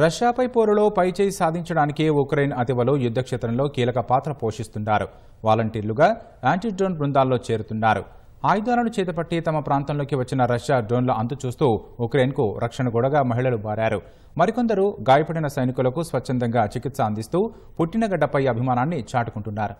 రష్యాపై పోరులో పైచేయి సాధించడానికి ఉక్రెయిన్ అతివలు యుద్ధక్షేత్రంలో కీలక పాత్ర పోషిస్తున్నారు. వాలంటీర్లుగా యాంటీ డ్రోన్ బృందాల్లో చేరుతున్నారు. ఆయుధాలను చేతపట్టి తమ ప్రాంతంలోకి వచ్చిన రష్యా డ్రోన్ల అంతు చూస్తూ ఉక్రెయిన్కు రక్షణ గొడగా మహిళలు బారారు. మరికొందరు గాయపడిన సైనికులకు స్వచ్ఛందంగా చికిత్స అందిస్తూ పుట్టినగడ్డపై అభిమానాన్ని చాటుకుంటున్నారు.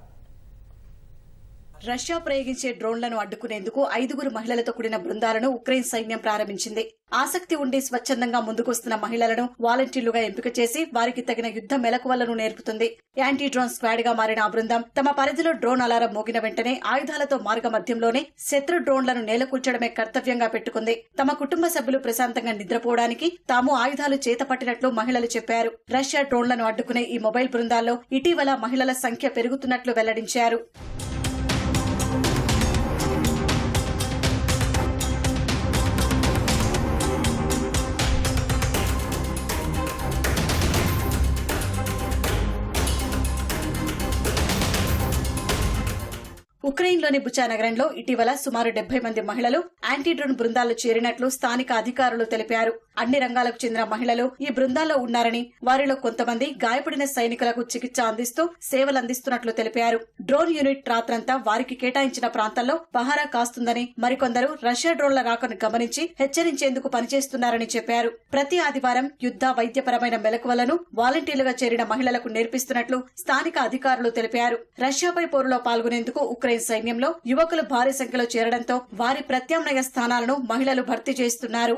రష్యా ప్రయోగించే డ్రోన్లను అడ్డుకునేందుకు ఐదుగురు మహిళలతో కూడిన బృందాలను ఉక్రెయిన్ సైన్యం ప్రారంభించింది. ఆసక్తి ఉండి స్వచ్ఛందంగా ముందుకొస్తున్న మహిళలను వాలంటీర్లుగా ఎంపిక చేసి వారికి తగిన యుద్ధ మెలకువలను నేర్పుతుంది. యాంటీ డ్రోన్ స్క్వాడ్గా మారిన ఆ బృందం తమ పరిధిలో డ్రోన్ అలారం మోగిన వెంటనే ఆయుధాలతో మార్గ మధ్యంలోనే శత్రు డ్రోన్లను నేలకూల్చడమే కర్తవ్యంగా పెట్టుకుంది. తమ కుటుంబ సభ్యులు ప్రశాంతంగా నిద్రపోవడానికి తాము ఆయుధాలు చేతపట్టినట్లు మహిళలు చెప్పారు. రష్యా డ్రోన్లను అడ్డుకునే ఈ మొబైల్ బృందాల్లో ఇటీవల మహిళల సంఖ్య పెరుగుతున్నట్లు వెల్లడించారు. ఉక్రెయిన్లోని బుచా నగరంలో ఇటీవల సుమారు డెబ్బై మంది మహిళలు యాంటీ డ్రోన్ బృందాలు చేరినట్లు స్థానిక అధికారులు తెలిపారు. అన్ని రంగాలకు చెందిన మహిళలు ఈ బృందాల్లో ఉన్నారని వారిలో కొంతమంది గాయపడిన సైనికులకు చికిత్స అందిస్తూ సేవలందిస్తున్నట్లు తెలిపారు. డ్రోన్ యూనిట్ రాత్రంతా వారికి కేటాయించిన ప్రాంతాల్లో పహారా కాస్తుందని మరికొందరు రష్యా డ్రోన్ల రాకను గమనించి హెచ్చరించేందుకు పనిచేస్తున్నారని చెప్పారు. ప్రతి ఆదివారం యుద్ధ వైద్యపరమైన మెలకువలను వాలంటీర్లుగా చేరిన మహిళలకు నేర్పిస్తున్నట్లు స్థానిక అధికారులు తెలిపారు. రష్యాపై పోరులో పాల్గొనేందుకు ఉక్రెయిన్ సైన్యంలో యువకులు భారీ సంఖ్యలో చేరడంతో వారి ప్రత్యామ్నాయ స్థానాలను మహిళలు భర్తీ చేస్తున్నారు.